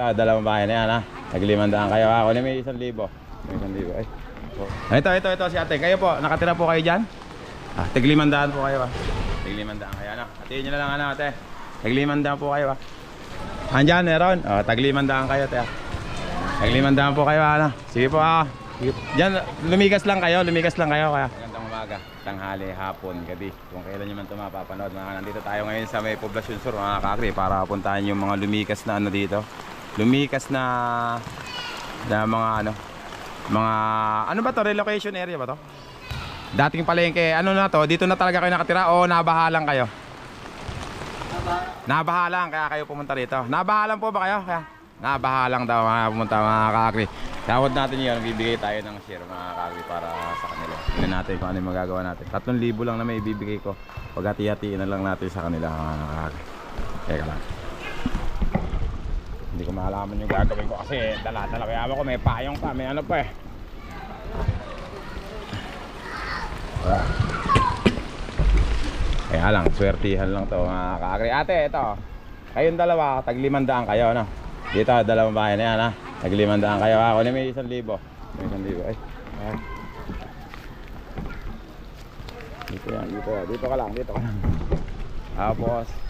Ta, dalawang bahay na yan ha. Naglimandaan kayo ha. Kunin may isang libo. May isang libo. Ay. Oh. Ito, ito, ito si ate. Kayo po, nakatira po kayo dyan? Ah, tiglimandaan po kayo ha. Tiglimandaan kayo ano. Hatiin nyo na lang ano ate. Tiglimandaan po kayo ha. Andyan, meron. Oh, taglimandaan kayo ate ha. Taglimandaan po kayo ano. Sige po ha. Diyan, lumigas lang kayo, lumigas lang kayo kaya. Magandang umaga, tanghali, hapon, gabi. Kung kailan nyo man ito mapapanood. Mga nandito tayo ngayon sa may Poblacion Sur, mga kakri, para puntahan yung mga lumikas na ano dito. Lumikas na na mga ano, mga ano ba to relocation area ba to? Dating palengke, ano na to? Dito na talaga kayo nakatira o nabahalang kayo? Nabahalang kaya kayo pumunta rito. Nabahalang po ba kayo? Kaya nabahalang daw mga pumunta mga kakri. Tawad natin yun, bibigay tayo ng share mga kakri para sa kanila. Tingnan natin kung ano yung magagawa natin. 3,000 lang na may ibibigay ko. Pag hati-hatiin na lang natin sa kanila mga kakri. Teka lang. Hindi ko malaman yung gagawin ko kasi dala-dala kaya ako may payong pa, may ano pa eh. Kaya lang, swertihan lang to mga kakri. Ate, ito. Kayong dalawa, taglimandaan kayo, no? Dito, dalawang bahay na yan, ha? Taglimandaan kayo, ha? Kunin may isang libo. May isang libo, ay. Ah. Dito yan, dito. Dito ka lang, dito ka lang. Tapos.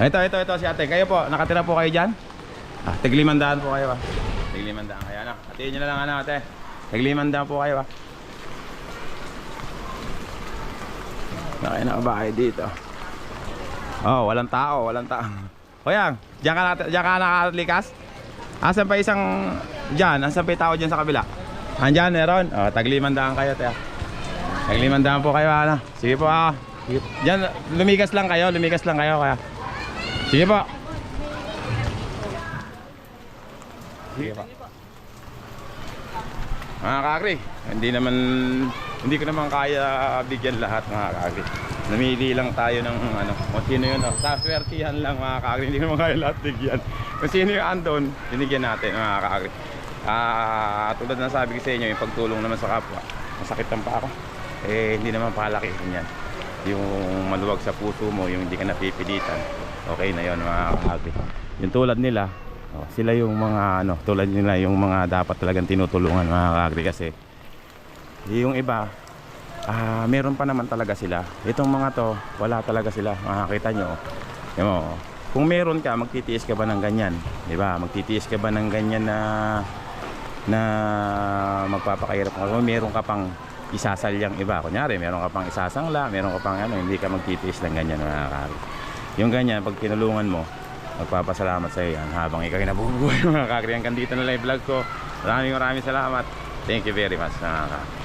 din. Ito, ito, ito si ate. Kayo po, nakatira po kayo dyan? Ah, tiglimandaan po kayo ah. Tiglimandaan kayo, ano? Hatiin nyo na lang, ano, ate. Tiglimandaan po kayo ah. Nakaya na bahay dito. Oh, walang tao, walang tao. Kuya, diyan ka, diyan ka nakalikas? Asan pa isang diyan? Asan pa tao diyan sa kabila? Andiyan, meron. Oh, taglimandaan kayo, te. Taglimandaan po kayo, ano? Sige po, ah. Diyan, lumigas lang kayo, lumigas lang kayo, kaya. Sige po. Sige po. Mga kakri, hindi naman hindi ko naman kaya bigyan lahat mga kakri. Namili lang tayo ng ano, kung sino yun. Oh. Sa swertihan lang mga kakri, hindi naman kaya lahat bigyan. Kung sino yung andon, binigyan natin mga kakri. Ah, tulad na sabi ko sa inyo, yung pagtulong naman sa kapwa. Masakit lang pa ako. Eh, hindi naman palaki yan. Yung maluwag sa puso mo, yung hindi ka napipilitan. Okay na yon mga kakri. Yung tulad nila, Oh, sila yung mga ano, tulad nila yung mga dapat talagang tinutulungan mga kakri kasi yung iba ah meron pa naman talaga sila. Itong mga to, wala talaga sila. Makakita nyo. Yan mo. Kung meron ka, magtitiis ka ba ng ganyan? 'Di ba? Magtitiis ka ba ng ganyan na na magpapakahirap ka? Kung meron ka pang isasalyang iba. Kunyari, meron ka pang isasangla, meron ka pang ano, hindi ka magtitiis ng ganyan mga kakri. Yung ganyan, pag tinulungan mo, magpapasalamat sa iyo yan habang ikaw ay nabubuhay mga kakri hanggang dito na lang vlog ko maraming maraming salamat thank you very much mga kakri